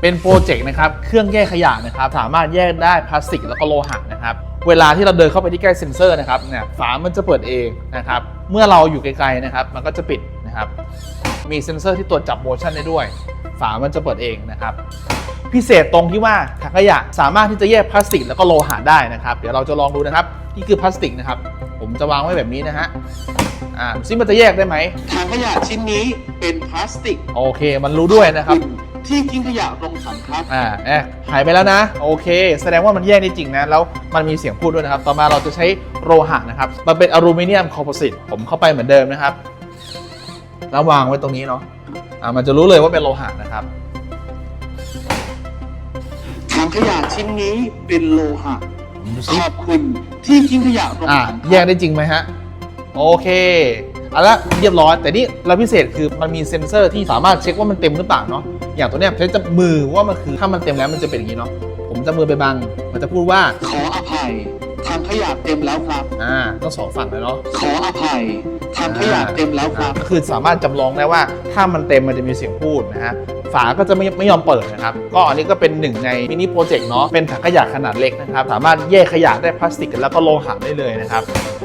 เป็นโปรเจกต์นะครับ เครื่องแยกขยะนะครับ สามารถแยกได้พลาสติกแล้วก็โลหะนะครับ เวลาที่เราเดินเข้าไปที่ใกล้เซ็นเซอร์นะครับเนี่ยฝามันจะเปิดเองนะครับ เมื่อเราอยู่ไกลๆนะครับ มันก็จะปิดนะครับ มีเซ็นเซอร์ที่ตรวจจับโมชั่นได้ด้วย ฝามันจะเปิดเองนะครับ พิเศษตรงที่ว่าถังขยะสามารถที่จะแยกพลาสติกแล้วก็โลหะได้นะครับ เดี๋ยวเราจะลองดูนะครับ นี่คือพลาสติกนะครับ ผมจะวางไว้แบบนี้นะฮะอ่าซิมันจะแยกได้ไหมถังขยะชิ้นนี้เป็นพลาสติก โอเค มันรู้ด้วยนะครับ ที่ทิ้งขยะลงถังครับ อ่าแอะหายไปแล้วนะ โอเค แสดงว่ามันแยกได้จริงนะ แล้วมันมีเสียงพูดด้วยนะครับ ต่อมาเราจะใช้โลหะนะครับ มันเป็นอลูมิเนียมคอมโพสิต ผมเข้าไปเหมือนเดิมนะครับ แล้ววางไว้ตรงนี้เนาะ อ่า มันจะรู้เลยว่าเป็นโลหะนะครับ ถังขยะชิ้นนี้เป็นโลหะดูขสิอบคุณที่ทิ้งขยะลงอ่า ถังแยกได้จริงไหมฮะ โอเคเอาละเรียบร้อย แต่นี่เราพิเศษคือมันมีเซ็นเซอร์ที่สามารถเช็คว่ามันเต็มหรือเปล่าเนาะอย่างตัวเนี้ยใช้จับมือว่ามันคือถ้ามันเต็มแล้วมันจะเป็นอย่างนี้เนาะผมจะมือไปบัง มันจะพูดว่าขออภัย งขยะเต็มแล้วครับ อ่าต้องสองฝั่งเลยเนาะขออภัยถังขยะเต็มแล้วครับ ก็คือสามารถจำลองได้ว่าถ้ามันเต็มมันจะมีเสียงพูดนะฮะฝาก็จะไม่ไม่ยอมเปิดนะครับ ก็อันนี้ก็เป็นหนึ่งในมินิโปรเจกต์เนาะเป็นถังขยะขนาดเล็กนะครับ สามารถแยกขยะได้พลาสติกแล้วก็โลหะได้เลยนะครับ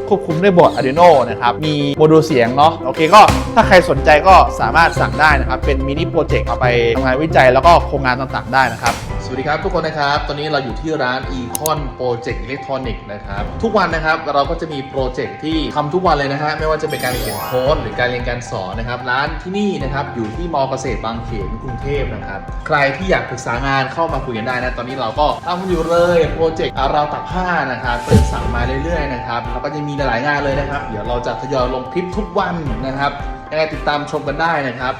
ควบคุมด้วยบอร์ด Arduino นะครับ มีโมดูลเสียงเนาะโอเคก็ถ้าใครสนใจก็สามารถสั่งได้นะครับ เป็นมินิโปรเจกต์เอาไปทำงานวิจัยแล้วก็โครงงานต่างๆได้นะครับส วัสดีครับทุกคนนะครับ ตอนนี้เราอยู่ที่ร้าน Econ Project Electronic นะครับ ทุกวันนะครับเราก็จะมีโปรเจกต์ที่ทำทุกวันเลยนะฮะ ไม่ว่าจะเป็นการเขียนโค้ดหรือการเรียนการสอนนะครับ ร้านที่นี่นะครับอยู่ที่มอเกษตรบางเขนกรุงเทพนะครับ ใครที่อยากปรึกษางานเข้ามาคุยกันได้นะ ตอนนี้เราก็ทำอยู่เลยโปรเจกต์เราตักผ้านะครับเปิดสั่งมาเรื่อยๆนะครับแล้วก็จะมีหลายงานเลยนะครับ เดี๋ยวเราจะทยอยลงคลิปทุกวันนะครับยังไงติดตามชมกันได้นะครับ